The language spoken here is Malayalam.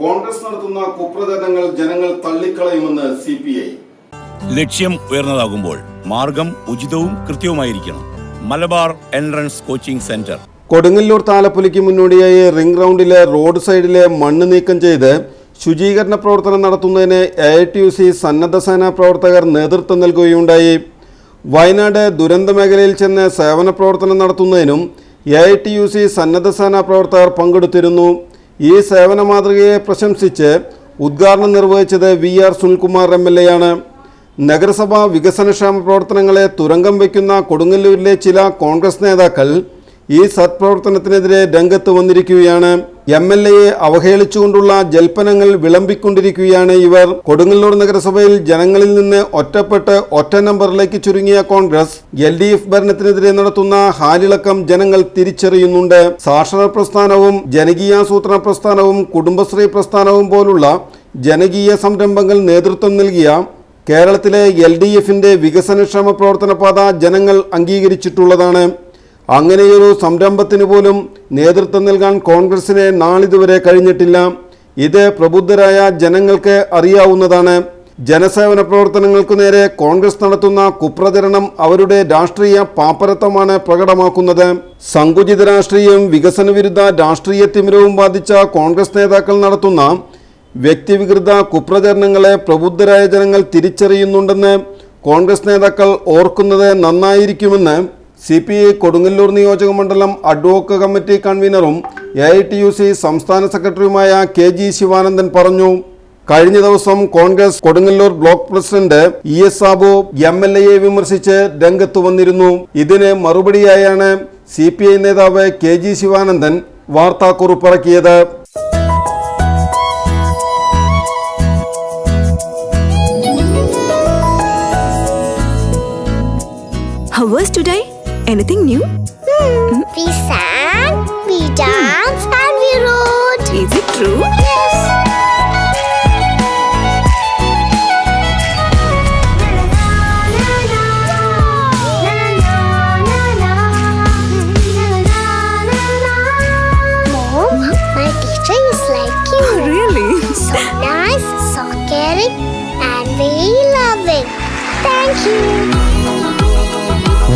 കോൺഗ്രസ് നടത്തുന്ന കുപ്രചരണങ്ങൾ ജനങ്ങൾ തള്ളിക്കളയുമെന്ന് സി പി ഐ ലക്ഷ്യം ഉയർന്നതാകുമ്പോൾ മാർഗം ഉചിതവും കൃത്യവുമായിരിക്കണം. Malabar entrance coaching centre. Kodungallur താലപ്പൊലിക്ക് മുന്നോടിയായി റിംഗ് റൗണ്ടിലെ റോഡ് സൈഡിലെ മണ്ണ് നീക്കം ചെയ്ത് ശുചീകരണ പ്രവർത്തനം നടത്തുന്നതിന് A I T U C സന്നദ്ധ സേനാ പ്രവർത്തകർ നേതൃത്വം നൽകുകയുണ്ടായി. വയനാട് ദുരന്ത മേഖലയിൽ ചെന്ന് സേവന പ്രവർത്തനം നടത്തുന്നതിനും A I T U C സന്നദ്ധ സേനാ പ്രവർത്തകർ പങ്കെടുത്തിരുന്നു. ഈ സേവന മാതൃകയെ പ്രശംസിച്ച് ഉദ്ഘാടനം നിർവഹിച്ചത് V R Sunilkumar M L A ആണ്. നഗരസഭാ വികസനക്ഷേമ പ്രവർത്തനങ്ങളെ തുരങ്കം വയ്ക്കുന്ന കൊടുങ്ങല്ലൂരിലെ ചില കോൺഗ്രസ് നേതാക്കൾ ഈ സത്പ്രവർത്തനത്തിനെതിരെ രംഗത്ത് വന്നിരിക്കുകയാണ്. എം എൽ എയെ അവഹേളിച്ചുകൊണ്ടുള്ള ജൽപ്പനങ്ങൾ വിളമ്പിക്കൊണ്ടിരിക്കുകയാണ് ഇവർ. കൊടുങ്ങല്ലൂർ നഗരസഭയിൽ ജനങ്ങളിൽ നിന്ന് ഒറ്റപ്പെട്ട് ഒറ്റ നമ്പറിലേക്ക് ചുരുങ്ങിയ കോൺഗ്രസ് എൽ ഡി എഫ് ഭരണത്തിനെതിരെ നടത്തുന്ന ഹാലിളക്കം ജനങ്ങൾ തിരിച്ചറിയുന്നുണ്ട്. സാക്ഷര പ്രസ്ഥാനവും ജനകീയാസൂത്രണ പ്രസ്ഥാനവും കുടുംബശ്രീ പ്രസ്ഥാനവും പോലുള്ള ജനകീയ സംരംഭങ്ങൾ നേതൃത്വം നൽകിയ കേരളത്തിലെ എൽ ഡി എഫിന്റെ വികസനക്ഷേമ പ്രവർത്തന പാത ജനങ്ങൾ അംഗീകരിച്ചിട്ടുള്ളതാണ്. അങ്ങനെയൊരു സംരംഭത്തിന് പോലും നേതൃത്വം നൽകാൻ കോൺഗ്രസിന് നാളിതുവരെ കഴിഞ്ഞിട്ടില്ല. ഇത് പ്രബുദ്ധരായ ജനങ്ങൾക്ക് അറിയാവുന്നതാണ്. ജനസേവന പ്രവർത്തനങ്ങൾക്കു നേരെ കോൺഗ്രസ് നടത്തുന്ന കുപ്രചരണം അവരുടെ രാഷ്ട്രീയ പാപ്പരത്വമാണ് പ്രകടമാക്കുന്നത്. സങ്കുചിത രാഷ്ട്രീയം വികസന വിരുദ്ധ രാഷ്ട്രീയ തിമിരവും ബാധിച്ച കോൺഗ്രസ് നേതാക്കൾ നടത്തുന്ന വ്യക്തിവികൃത കുപ്രചരണങ്ങളെ പ്രബുദ്ധരായ ജനങ്ങൾ തിരിച്ചറിയുന്നുണ്ടെന്ന് കോൺഗ്രസ് നേതാക്കൾ ഓർക്കുന്നത് നന്നായിരിക്കുമെന്ന് സി പി ഐ കൊടുങ്ങല്ലൂർ നിയോജക മണ്ഡലം അഡ്വോക്ക committee കൺവീനറും A I T U C സംസ്ഥാന സെക്രട്ടറിയുമായ കെ ജി ശിവാനന്ദൻ പറഞ്ഞു. കഴിഞ്ഞ ദിവസം Congress Kodungallur block president E S Sabu M L എയെ വിമർശിച്ച് രംഗത്ത് വന്നിരുന്നു. ഇതിന് മറുപടിയായാണ് സി പി ഐ നേതാവ് കെ ജി ശിവാനന്ദൻ വാർത്താക്കുറിപ്പിറക്കിയത്. How was today? Anything new? We sang, we danced, and we wrote. Is it true? Yes. Mom, my teacher is like you. Oh, really? So nice, so caring, and very loving. Thank you.